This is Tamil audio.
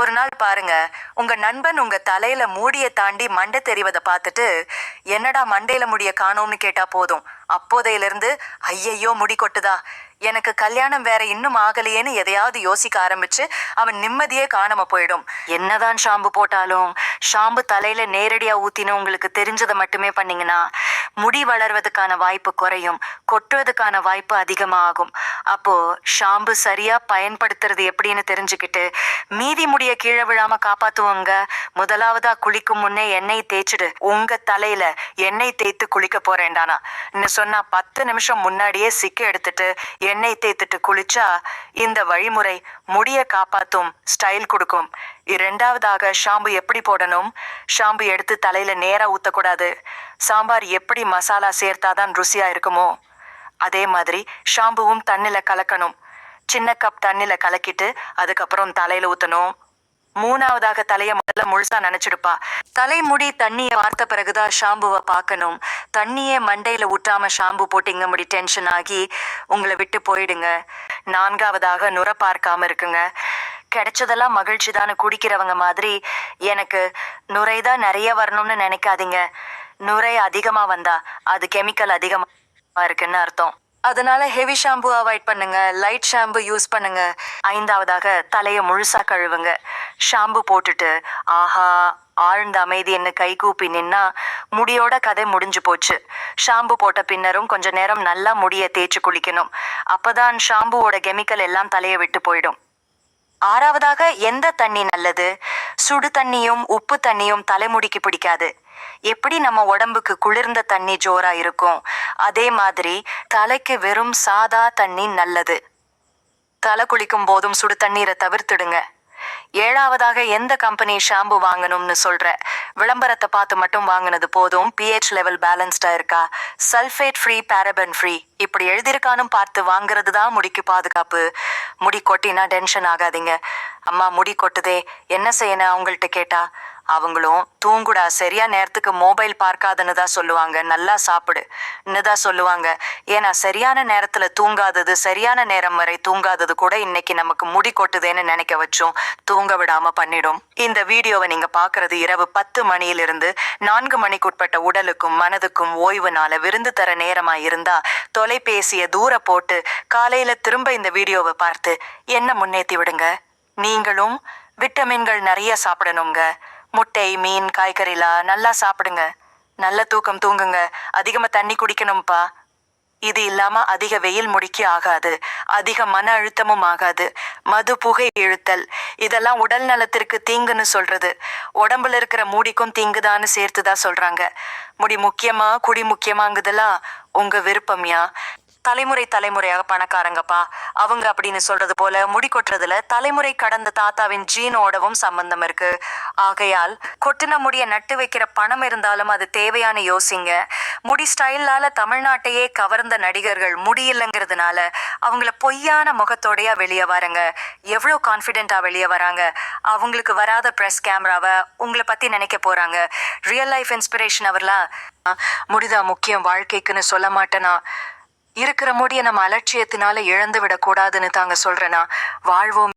ஒரு நாள் பாருங்க. உங்க நண்பன் உங்க தலையில மூடிய தாண்டி மண்டை தெரிவதை பார்த்துட்டு என்னடா மண்டையில முடிய காணோம்னு கேட்டா போதும். அப்போதையிலிருந்து ஐயையோ முடி கொட்டுதா? எனக்கு கல்யாணம் வேற இன்னும் ஆகலையேன்னு எதையாவது யோசிக்க ஆரம்பிச்சு அவன் நிம்மதியே காணாம போயிடும். என்னதான் ஷாம்பு போட்டாலும் ஷாம்பு தலையில நேரடியா ஊத்தின உங்களுக்கு தெரிஞ்சதை மட்டுமே பண்ணீங்கன்னா முடி வளர்வதுக்கான வாய்ப்பு குறையும் கொட்டுவதுக்கான வாய்ப்பு அதிகமாகும். அப்போ ஷாம்பு சரியா பயன்படுத்துறது எப்படின்னு தெரிஞ்சுக்கிட்டு மீதி முடிய கீழே விழாம காப்பாத்துவோங்க முதலாவதா குளிக்கும் முன்னே எண்ணெய் தேய்ச்சிடு. உங்க தலையில எண்ணெய் தேய்த்து குளிக்க போறேன்டானா. சொன்னா பத்து நிமிஷம் முன்னாடியே சிக்க எடுத்துட்டு எண்ணெய் தேய்த்துட்டு குளிச்சா இந்த வழிமுறை முடிய காப்பாத்தும் ஸ்டைல் கொடுக்கும். இரண்டாவதாக ஷாம்பு எப்படி போடணும்? ஷாம்பு எடுத்து தலையில நேரா ஊத்தக்கூடாது. சாம்பார் எப்படி மசாலா சேர்த்தாதான் ருசியா இருக்குமோ அதே மாதிரி ஷாம்புவும் தண்ணில கலக்கணும். சின்ன கப் தண்ணில கலக்கிட்டு அதுக்கப்புறம் தலையில ஊத்தணும். மூணாவதாக தலைய முதல்ல முழுசா நினைச்சிடுப்பா. தலைமுடி தண்ணியை வார்த்த பிறகுதான் ஷாம்புவை பார்க்கணும். தண்ணியே மண்டையில ஊட்டாம ஷாம்பு போட்டிங்க முடி டென்ஷன் ஆகி உங்களை விட்டு போயிடுங்க. நான்காவதாக நுர பார்க்காம இருக்குங்க. கிடைச்சதெல்லாம் மகிழ்ச்சி தானே குடிக்கிறவங்க மாதிரி எனக்கு நுரைதான் நிறைய வரணும்னு நினைக்காதீங்க. நுரை அதிகமா வந்தா அது கெமிக்கல் அதிகமா இருக்குன்னு அர்த்தம். அதனால ஹெவி ஷாம்பு அவாய்ட் பண்ணுங்க லைட் ஷாம்பு யூஸ் பண்ணுங்க. ஐந்தாவதாக தலையை முழுசா கழுவுங்க. ஷாம்பு போட்டுட்டு ஆஹா ஆழ்ந்த அமைதி என்ன கைகூப்பி நின்னா முடியோட கதை முடிஞ்சு போச்சு. ஷாம்பு போட்ட பின்னரும் கொஞ்ச நேரம் நல்லா முடிய தேய்ச்சி குளிக்கணும். அப்பதான் ஷாம்புவோட கெமிக்கல் எல்லாம் தலையை விட்டு போயிடும். ஆறாவதாக எந்த தண்ணி நல்லது? சுடு தண்ணியும் உப்பு தண்ணியும் தலைமுடிக்கு பிடிக்காது. எப்படி நம்ம உடம்புக்கு குளிர்ந்த தண்ணி ஜோரா இருக்கும்? அதே மாதிரி தலைக்கு வெறும் சாதா தண்ணி நல்லது. தலை குளிக்கும் போதும் சுடு தண்ணீரை தவிர்த்துடுங்க. ஏழாவதாக எந்த கம்பெனி ஷாம்பு வாங்கணும்னு சொல்ற? விளம்பரத்தை பார்த்து மட்டும் வாங்கினது போதும். பிஹெச் லெவல் பேலன்ஸ்டா இருக்கா? சல்ஃபேட் ஃப்ரீ பேரபன் ஃப்ரீ இப்படி எழுதியிருக்கானும் பார்த்து வாங்குறது தான் முடிக்கு பாதுகாப்பு. முடி கொட்டினா டென்ஷன் ஆகாதீங்க. அம்மா முடி கொட்டுதே. என்ன செய்யணும் அவங்கள்ட்ட கேட்டா? அவங்களும் தூங்குடா சரியா நேரத்துக்கு மொபைல் பார்க்காதுன்னு தான் சொல்லுவாங்க. நல்லா சாப்பிடுன்னு தான் சொல்லுவாங்க. ஏன்னா சரியான நேரத்துல தூங்காதது சரியான நேரம் வரை தூங்காதது கூட இன்னைக்கு நமக்கு முடி கொட்டுதேன்னு நினைக்க வச்சோம் தூங்க விடாம பண்ணிடும். இந்த வீடியோவை நீங்க பாக்குறது இரவு பத்து மணியிலிருந்து நான்கு மணிக்குட்பட்ட உடலுக்கும் மனதுக்கும் ஓய்வு நாள விருந்து தர நேரமா இருந்தா தொலைபேசிய தூர போட்டு காலையில திரும்ப இந்த வீடியோவை பார்த்து என்ன முன்னேத்தி விடுங்க? நீங்களும் விட்டமின்கள் நிறைய சாப்பிடணுங்க. முட்டை மீன் காய்கறிலாம் நல்லா சாப்பிடுங்க. நல்ல தூக்கம் தூங்குங்க. அதிகமாக தண்ணி குடிக்கணும்ப்பா இது இல்லாம அதிக வெயில் முடிக்கி ஆகாது. அதிக மன அழுத்தமும் ஆகாது. மது புகை இழுத்தல். இதெல்லாம் உடல் நலத்திற்கு தீங்குன்னு சொல்றது. உடம்புல இருக்கிற மூடிக்கும் தீங்குதான்னு சேர்த்துதான் சொல்றாங்க. முடி முக்கியமா குடி முக்கியமாங்குதெல்லாம் உங்க விருப்பம்யா? தலைமுறை தலைமுறையாக பணக்காரங்கப்பா. அவங்க அப்படின்னு சொல்றது போல முடி கொட்டுறதுல தலைமுறை கடந்த தாத்தாவின் ஜீனோடவும் சம்பந்தம் இருக்கு. ஆகையால் கொட்டின முடிய நட்டு வைக்கிற பணம் இருந்தாலும் அது தேவையான யோசிங்க. முடி ஸ்டைலால தமிழ்நாட்டையே கவர்ந்த நடிகர்கள் முடியில்லைங்கிறதுனால அவங்கள பொய்யான முகத்தோடையா வெளியே வராங்க. எவ்வளோ கான்ஃபிடென்ட்டா வெளியே வராங்க. அவங்களுக்கு வராத ப்ரெஸ் கேமராவை உங்களை பத்தி நினைக்க போறாங்க. ரியல் லைஃப் இன்ஸ்பிரேஷன் அவர்லாம் முடிதா முக்கியம் வாழ்க்கைக்குன்னு சொல்ல மாட்டேனா? இருக்கிற முடிய நம்ம அலட்சியத்தினால இழந்து விடக்கூடாதுன்னு தாங்க சொல்றேன்னா வாழ்வோம்.